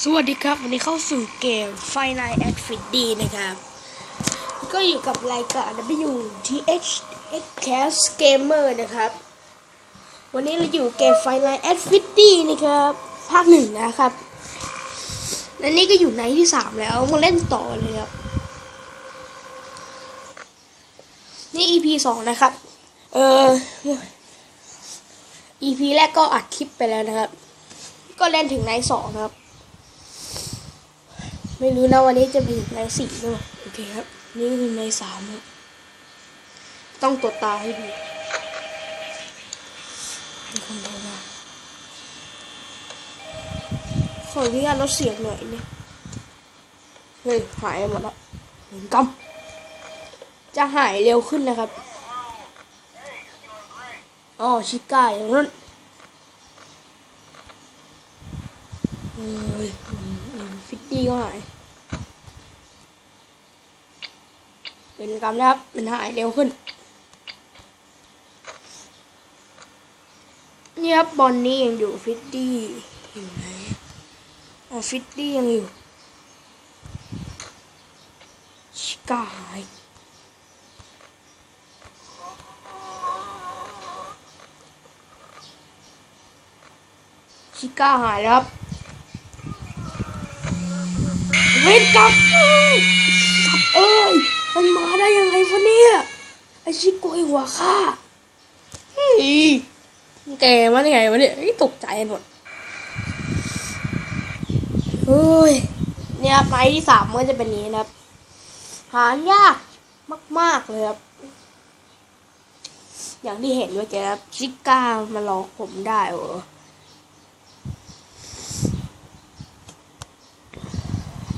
สวัสดีครับ วันนี้เข้าสู่เกม Five Nights at Freddy นะครับ ก็อยู่กับรายการ WTH Xcast Gamer นะครับ วันนี้เราอยู่เกม Five Nights at Freddy นะครับ ภาคหนึ่งนะครับและนี่ก็อยู่ในที่สามแล้วมาเล่นต่อเลยครับ นี่ EP สองนะครับ เออ EP แรกก็อัดคลิปไปแล้วนะครับ ก็เล่นถึงในสองครับ ไม่รู้นะวันนี้จะเป็นในสี่หรือเปล่าโอเคครับ นี่คือในสามครับต้องตรวจตาให้ดีมีคนโทรมาขออนุญาตลดเสียงหน่อยเนี่ยเฮ้ยหายหมดแล้วเหมือนกำจะหายเร็วขึ้นนะครับอ๋อชิก้าอย่างนั้นเฮ้ยอืมอืม ฟิตตี้ก็หายเป็นกรรมนะครับ มันหายเร็วขึ้น นี่ครับบอลนี่ยังอยู่ฟิตตี้อยู่ไหนอ๋อฟิตตี้ยังอยู่ชิก้าหายชิก้าหายแล้วครับเว นกลับเอ้ยสับเอ้ย มันมาได้ยังไงวะเนี่ย ไอชิโกยหัวข้าเฮ้ยแกมาได้ไงวะเนี่ยเฮ้ยตกใจหมดเฮ้ย เนี่ยครับไม้ที่สามก็จะเป็นนี้นะครับ หายากมากๆเลยครับ อย่างที่เห็นเมื่อกี้ครับชิก้ามาหลอกผมได้เหรอ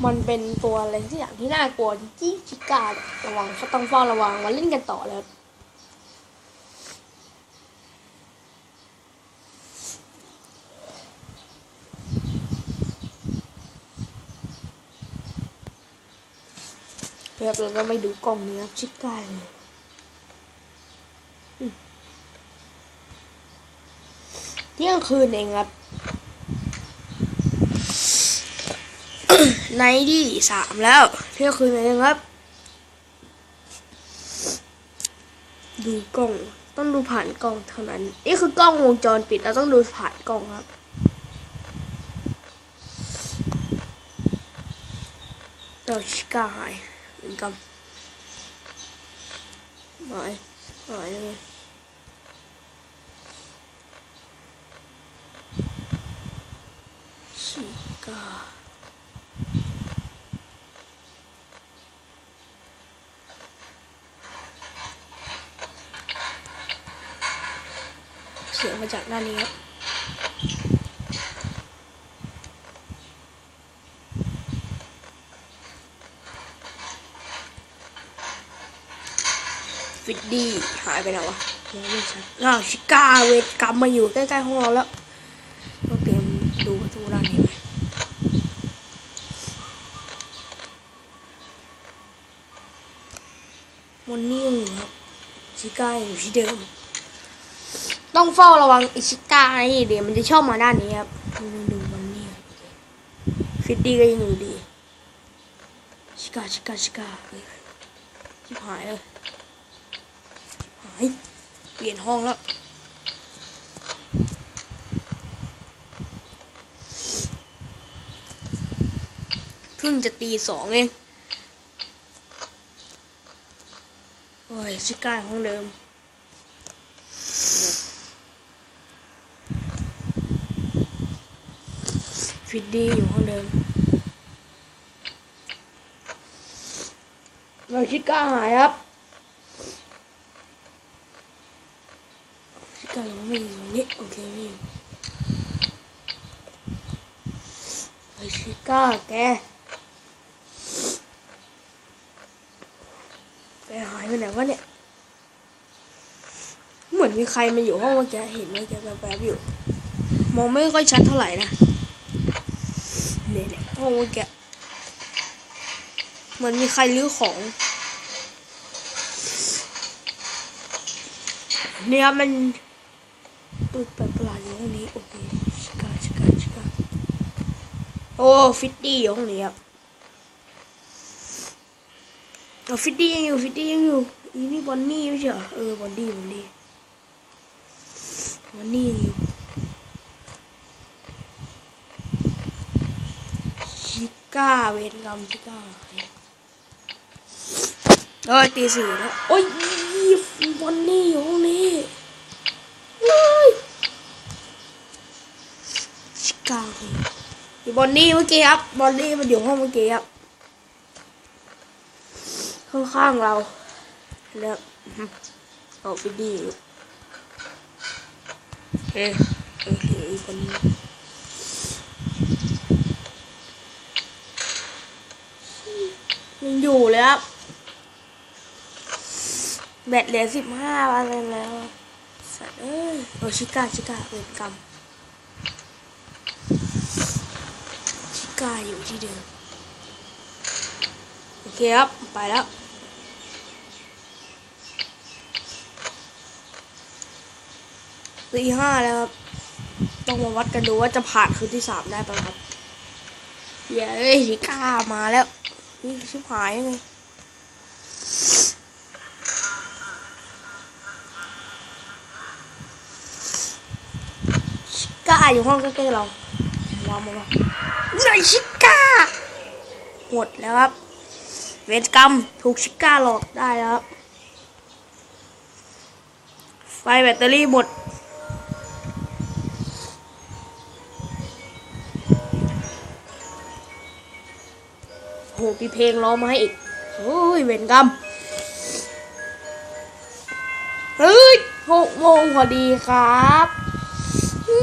มันเป็นตัวอะไรที่อย่างที่น่ากลัวจี้ชิการะวังเขาต้องเฝ้าระวังมาเล่นกันต่อแล้วเพื่อเราไม่ดูกล้องนี้ครับชิก้าเลยเที่ยงคืนเองครับ ในที่สามแล้วเที่ยงคืนเองครับ ดูกล้องต้องดูผ่านกล้องเท่านั้น นี่คือกล้องวงจรปิดเราต้องดูผ่านกล้องครับ เราชิก้าหายเหมือนกันหายหายเลยชิก้า สียงมาจากด้านนี้ครับฟิดดี้หายไปไหนววะไม่ชัดอ้าวชิก้าเวทกลับมาอยู่ใกล้ๆห้องเราแล้วเราเตรียมดูประตูด้านนี้ไว้มันนิ่งครับชิก้าอยู่ที่เดิม ต้องเฝ้าระวังอิชิก้านี่เดี๋ยวมันจะชอบมาด้านนี้ครับดูดูมันนี่ฟิตตี้ก็ยังอยู่ดีชิก้าชิก้าชิก้าชิบหายเลยหายเปลี่ยนห้องแล้วเพิ่งจะตีสองเองโอ้ยชิก้าห้องเดิม ฟิดดี้อยู่ห้องเดิมเราชิดก้าหายครับชิดก้ายังไม่อยู่ตรงนี้โอเคไม่อยู่ไอชิก้าแกแกหายไปไหนวะเนี่ยเหมือนมีใครมาอยู่ห้องเมื่อกี้เห็นเมื่อกี้แวบอยู่ มองไม่ค่อยชัดเท่าไหร่นะ ห้องเมื่อกี้เหมือนมีใครลื้อของ เนี่ยมันตัวแปลกปลาดอยู่ห้องนี้โอเคชิกาชิกาชิกาโอ้ฟิตตี้อยู่ห้องนี้ครับเอาฟิตตี้ยังอยู่ฟิตตี้ยังอยู่อีนี่บอนนี่ไม่ใช่เหรอเออบอนดี้บอนดี้บอนนี่อยู่ชิ ก้าเวนกรรมชิก้าเอ้ยตีสี่แล้วโอ้ยบอนนี่อยู่ห้องนี้เฮ้ยก้าอยู่บอนนี่เมื่อกี้ครับบอนนี่มันอยู่ห้องเมื่อกี้ครับข้างๆเราแล้วเอาไปดีเอ๊ะโอเคอีกคนนี้ ยังอยู่เลยครับ แบตเหลือสิบห้าวันแล้ว สัตว์เอ้ยโอชิก้าชิก้าเป็นกรรมชิก้าอยู่ที่เดิมโอเคครับ ไปแล้วตีห้าแล้วครับ ต้องมาวัดกันดูว่าจะผ่านคืนที่สามได้ปะครับเย้ยชิก้ามาแล้ว นี่ชิบหายยังไงชิก้าอยู่ห้องใกล้ๆเราวางมาวางไหนชิก้าหมดแล้วครับ เวรกรรมถูกชิก้าหลอกได้แล้วครับ ไฟแบตเตอรี่หมด มีเพลงร้องมาให้อีกโอ้ยเวรกรรมเฮ้ยหกโมงพอดีครับ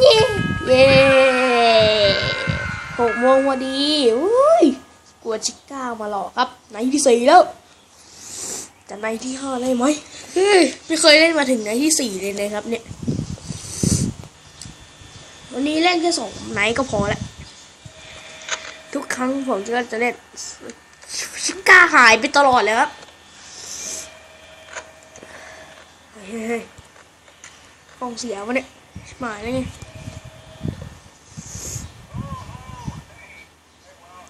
เย้เย้หกโมงพอดีอุ้ยกลัวชิก้ามาหลอกครับ ในที่สี่แล้วจะในที่ห้าได้ไหมเฮ้ยไม่เคยเล่นมาถึงในที่สี่เลยนะครับเนี่ย วันนี้เล่นแค่สองไหนก็พอแล้ว รั้งผมก็จะเล่นชิก้าหายไปตลอดเลยครับเฮ้ยเฮ้กองเสียวะเนี่ยชิบหายแล้วไง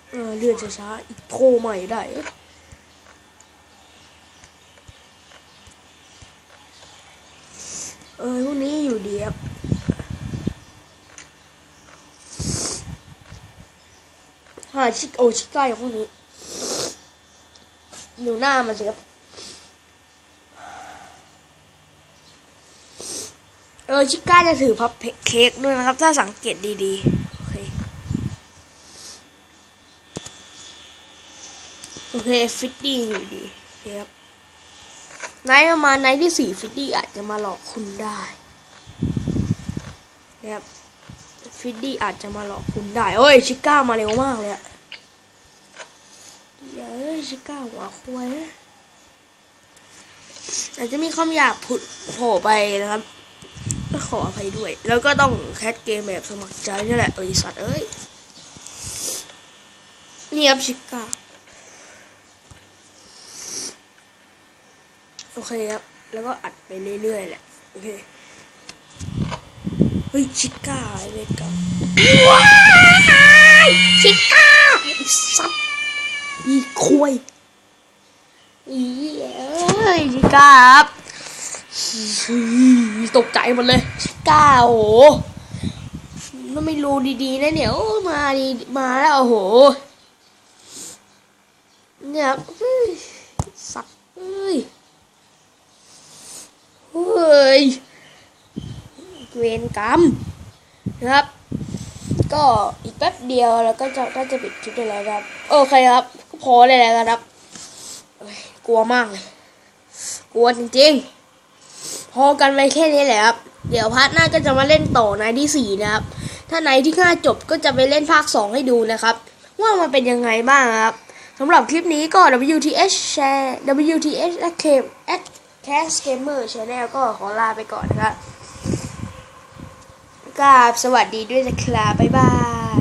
เออเลื่อนช้าๆอีกโทรใหม่ได้เออพวกนี้อยู่ดีครับาชิคโอชิก้าอยู่พวกนี้อยู่หน้ามันสิครับเออชิก้าจะถือพับเค้กด้วยนะครับ ถ้าสังเกตดีๆ โอเค โอเค ฟิตตี้อยู่ดีโอเครับไนท์ประมาณไนท์ที่สี่ฟิตตี้อาจจะมาหลอกคุณได้นะครับ ฟิตตี้อาจจะมาหลอกคุณได้โอ้ยชิก้ามาเร็วมากเลยอะเดี๋ยวชิก้าหัวควายนะอาจจะมีคำหยาบผุดโผล่ไปนะครับก็ขออภัยด้วย แล้วก็ต้องแคสเกมแบบสมัครใจนี่แหละเอ้ยสัตว์เอ้ยนี่ครับชิก้าโอเคครับ แล้วก็อัดไปเรื่อยๆแหละ โอเค เฮ้ยชิก้าไอ้เวทกับว้ายชิก้าไอ้สัตว์อีคุยอีเอ้ยชิก้าครับอีตกใจหมดเลยชิก้าโอ้โหแล้วไม่รู้ดีๆนะเนี่ยโอ้มาดีมาแล้วโอ้โหเนี่ยครับเฮ้ยสัตว์เอ้ยเฮ้ย เวรกรรมนะครับ ก็อีกแป๊บเดียวแล้วก็จะก็จะปิดคลิปได้แล้วครับ โอเคครับก็พอได้แล้วครับ กลัวมากเลยกลัวจริงๆ พอกันไปแค่นี้แหละครับ เดี๋ยวพาร์ทหน้าก็จะมาเล่นต่อในที่สี่นะครับ ถ้าในที่ห้าจบก็จะไปเล่นภาคสองให้ดูนะครับ ว่ามันเป็นยังไงบ้างครับสำหรับคลิปนี้ก็ WTH share WTH at Cast Gamer Channel ก็ขอลาไปก่อนนะครับ กราบสวัสดีด้วยนะครับบ๊ายบาย